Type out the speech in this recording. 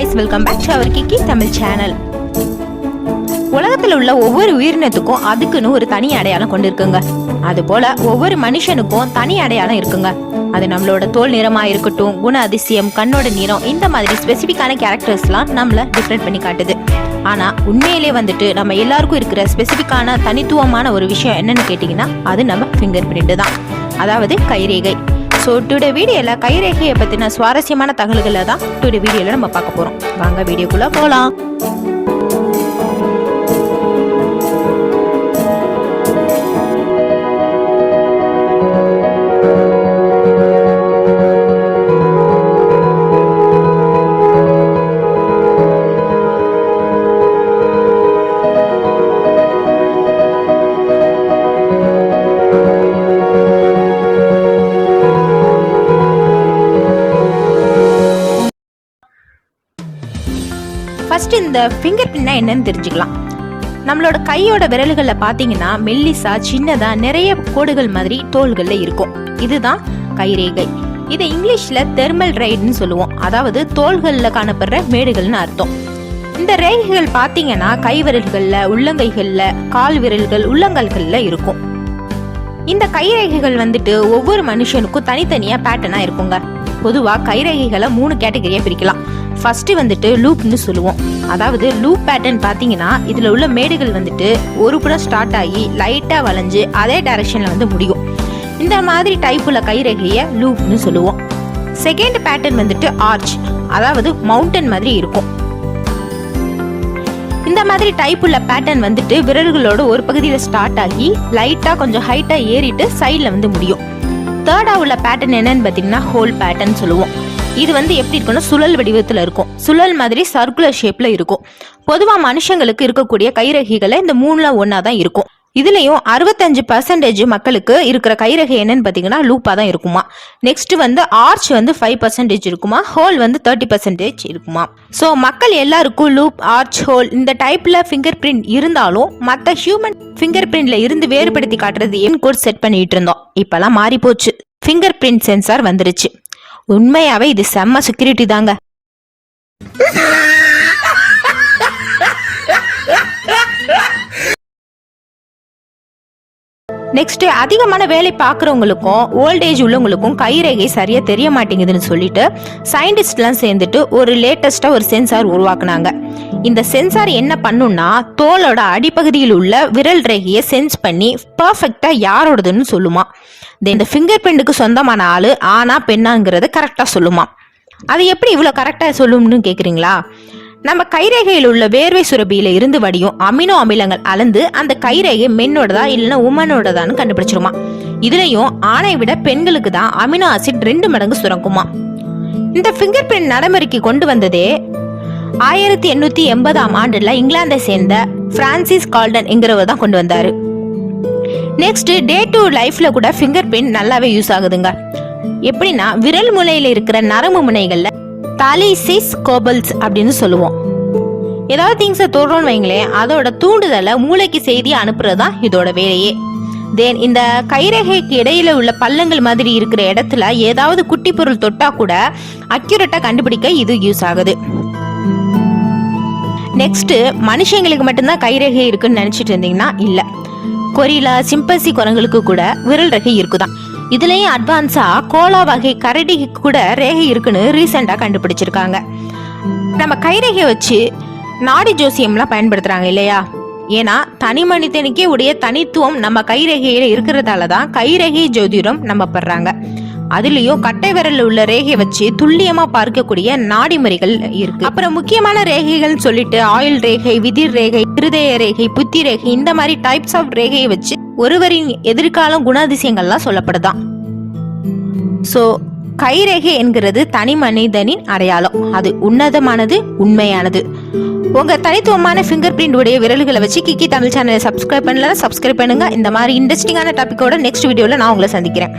guys welcome back to our Kikki Tamil channel உலகத்தில் உள்ள ஒவ்வொரு உயிரினத்துக்கும் அதுக்குன்னு ஒரு தனி அடையாளம் கொண்டு இருக்குங்க அது போல ஒவ்வொரு மனுஷனுக்கும் தனி அடையாளம் இருக்குங்க. அது நம்மளோட தோல் நிறமா இருக்கட்டும் குண அதிசயம் கண்ணோட நிறம் இந்த மாதிரி ஸ்பெசிஃபிக்கான கேரக்டர்ஸ்லாம் நம்மள டிஃப்ரெண்ட் பண்ணி காட்டுது. ஆனா உண்மையிலே வந்துட்டு நம்ம எல்லாருக்கும் இருக்கிற ஸ்பெசிஃபிக்கான தனித்துவமான ஒரு விஷயம் என்னன்னு கேட்டிங்கன்னா அது நம்ம ஃபிங்கர் பிரிண்ட் தான். அதாவது கைரேகை. ஸோ டுடே வீடியோவில் கைரேகையை பற்றின சுவாரஸ்யமான தகவல்களை தான் டுடே வீடியோவில் நம்ம பார்க்க போகிறோம் வாங்க வீடியோக்குள்ளே போகலாம் இந்த ஃபிங்கர் பிரிண்ட்னா என்னன்னு தெரிஞ்சுக்கலாம். நம்மளோட கையோட விரல்களில் பார்த்தீங்கன்னா மெல்லிசா சின்னதா நிறைய கோடுகள் மாதிரி தோள்களில் இருக்கும். இதுதான் கைரேகை. இதை இங்கிலீஷில் தெர்மல் ரைடுன்னு சொல்லுவோம். அதாவது தோள்களில் காணப்படுற மேடுகள்னு அர்த்தம். இந்த ரேகைகள் பார்த்தீங்கன்னா கை விரல்களில் உள்ளங்கைகளில் கால் விரல்கள் உள்ளங்கால்களில் இருக்கும். இந்த கைரேகைகள் வந்துட்டு ஒவ்வொரு மனுஷனுக்கும் தனித்தனியா பேட்டர்னா இருக்குங்க. பொதுவா கைரேகைகளை மூணு கேட்டகரியா பிரிக்கலாம். ஃபர்ஸ்ட் வந்துட்டு லூப்னு சொல்லுவோம். அதாவது லூப் பேட்டர்ன் பார்த்தீங்கன்னா இதில் உள்ள மேடுகள் வந்துட்டு ஒரு புறம் ஸ்டார்ட் ஆகி லைட்டாக வளைஞ்சு அதே டைரக்ஷனில் வந்து முடியும். இந்த மாதிரி டைப் உள்ள கைரேகையை லூப்னு சொல்லுவோம். செகண்ட் பேட்டர்ன் வந்துட்டு ஆர்ச் அதாவது மவுண்டன் மாதிரி இருக்கும். இந்த மாதிரி டைப் உள்ள பேட்டர்ன் வந்துட்டு விரல்களோட ஒரு பகுதியில் ஸ்டார்ட் ஆகி லைட்டாக கொஞ்சம் ஹைட்டாக ஏறிட்டு சைடில் வந்து முடியும். தேர்டாக உள்ள பேட்டர்ன் என்னன்னு பார்த்தீங்கன்னா ஹோல் பேட்டர்ன் சொல்லுவோம். இது வந்து எப்படி இருக்கும்னா சுழல் வடிவத்தில் இருக்கும். சுழல் மாதிரி சர்க்குலர் ஷேப்பில் இருக்கும். பொதுவாக மனுஷங்களுக்கு இருக்கக்கூடிய கைரகிகளை இந்த மூணுல ஒன்றா தான் இருக்கும். இதுலயும் அறுபத்தஞ்சு பர்சன்டேஜ் மக்களுக்கு இருக்கிற கைரகை என்னன்னு பார்த்தீங்கன்னா லூப்பாக தான் இருக்குமா. நெக்ஸ்ட் வந்து ஆர்ச் வந்து ஃபைவ் பர்சன்டேஜ் இருக்குமா. ஹோல் வந்து தேர்ட்டி பர்சன்டேஜ் இருக்குமா. ஸோ மக்கள் எல்லாருக்கும் லூப் ஆர்ச் ஹோல் இந்த டைப்ல ஃபிங்கர் பிரிண்ட் இருந்தாலும் மற்ற ஹியூமன் ஃபிங்கர் பிரிண்ட்ல இருந்து வேறுபடுத்தி காட்டுறது என் கோட் செட் பண்ணிட்டு இருந்தோம். இப்பெல்லாம் மாறி போச்சு ஃபிங்கர் பிரிண்ட் சென்சார் வந்துருச்சு. உண்மையாவே இது செம்ம செக்யூரிட்டி தாங்க. நெக்ஸ்ட் அதிகமான வேலை பார்க்குறவங்களுக்கும் ஓல்டேஜ் உள்ளவங்களுக்கும் கைரேகை சரியா தெரிய மாட்டேங்குதுன்னு சொல்லிட்டு சயின்டிஸ்ட்லாம் சேர்ந்துட்டு ஒரு லேட்டஸ்டா ஒரு சென்சார் உருவாக்குனாங்க. இந்த சென்சார் என்ன பண்ணும்னா தோலோட அடிப்பகுதியில் உள்ள விரல் ரேகையை சென்ஸ் பண்ணி பர்ஃபெக்டா யாரோடதுன்னு சொல்லுமா. இந்த ஃபிங்கர் பிரிண்ட்டுக்கு சொந்தமான ஆளு ஆனா பெண்ணாங்கிறது கரெக்டா சொல்லுமா. அது எப்படி இவ்வளோ கரெக்டாக சொல்லும்னு கேட்குறீங்களா நம்ம கைரேகையில் உள்ள வேர்வை சுரபியில இருந்து வடியும் அமினோ அமிலங்கள் அளந்து அந்த கைரேகை மென்னோடதா இல்லைன்னா உமனோடதான்னு கண்டுபிடிச்சிருமா. இதுலயும் ஆணை விட பெண்களுக்கு தான் அமினோ ஆசிட் ரெண்டு மடங்கு சுரங்குமா இந்த ஃபிங்கர் பிரிண்ட் நடைமுறைக்கு கொண்டு வந்ததே ஆயிரத்தி எண்ணூத்தி எண்பதாம் ஆண்டுல இங்கிலாந்தை சேர்ந்த பிரான்சிஸ் கால்டன் என்கிறவர் தான் கொண்டு வந்தாரு. நெக்ஸ்ட் டே டு லைஃப்ல கூட ஃபிங்கர் பிரிண்ட் நல்லாவே யூஸ் ஆகுதுங்க. எப்படின்னா விரல் முனையில இருக்கிற நரம்பு முனைகள்ல தாலிசிஸ் கோபல்ஸ் அப்படின்னு சொல்லுவோம். ஏதாவது திங்ஸை தொடுறோம்னு வைங்களேன் அதோட தூண்டுதலை மூளைக்கு செய்தி அனுப்புறது தான் இதோட வேலையே. தென் இந்த கைரேகைக்கு இடையில உள்ள பள்ளங்கள் மாதிரி இருக்கிற இடத்துல ஏதாவது குட்டி பொருள் தொட்டா கூட அக்யூரேட்டா கண்டுபிடிக்க இது யூஸ் ஆகுது. நெக்ஸ்ட் மனுஷங்களுக்கு மட்டும்தான் கைரேகை இருக்குன்னு நினைச்சிட்டு இருந்தீங்கன்னா இல்ல. கொரிலா சிம்பசி குரங்களுக்கு கூட விரல் ரகை இருக்குதான். இதுலயும் அட்வான்ஸா கோலா வகை கரடிக்கு கூட ரேகை இருக்குன்னு ரீசெண்டா கண்டுபிடிச்சிருக்காங்க. நம்ம கைரேகை வச்சு நாடி ஜோசியம்லாம் பயன்படுத்துறாங்க இல்லையா? ஏன்னா தனி மனிதனுக்கே உடைய தனித்துவம் நம்ம கைரேகையில இருக்கிறதால தான் கைரேகை ஜோதிடம் நம்பப்படுறாங்க. அதுலயும் கட்டை விரல்ல உள்ள ரேகை வச்சு துல்லியமா பார்க்கக்கூடிய நாடி முறைகள் இருக்கு. அப்புறம் முக்கியமான ரேகைகள் சொல்லிட்டு ஆயில் ரேகை விதிர் ரேகை இருதய ரேகை புத்தி ரேகை இந்த மாதிரி டைப்ஸ் ஆஃப் ரேகையை வச்சு ஒருவரின் எதிர்காலம் குணாதிசயங்கள்லாம் சொல்லப்படுதான். ஸோ கைரேகை என்கிறது தனி மனிதனின் அடையாளம். அது உன்னதமானது உண்மையானது. உங்க தனித்துவமான ஃபிங்கர் பிரிண்ட் உடைய விரல்களை வச்சு கிக்கி தமிழ் சேனலை சப்ஸ்கிரைப் பண்ணல சப்ஸ்கிரைப் பண்ணுங்க. இந்த மாதிரி இன்ட்ரெஸ்டிங்கான டாபிக்கோட நெக்ஸ்ட் வீடியோவில் நான் உங்களை சந்திக்கிறேன்.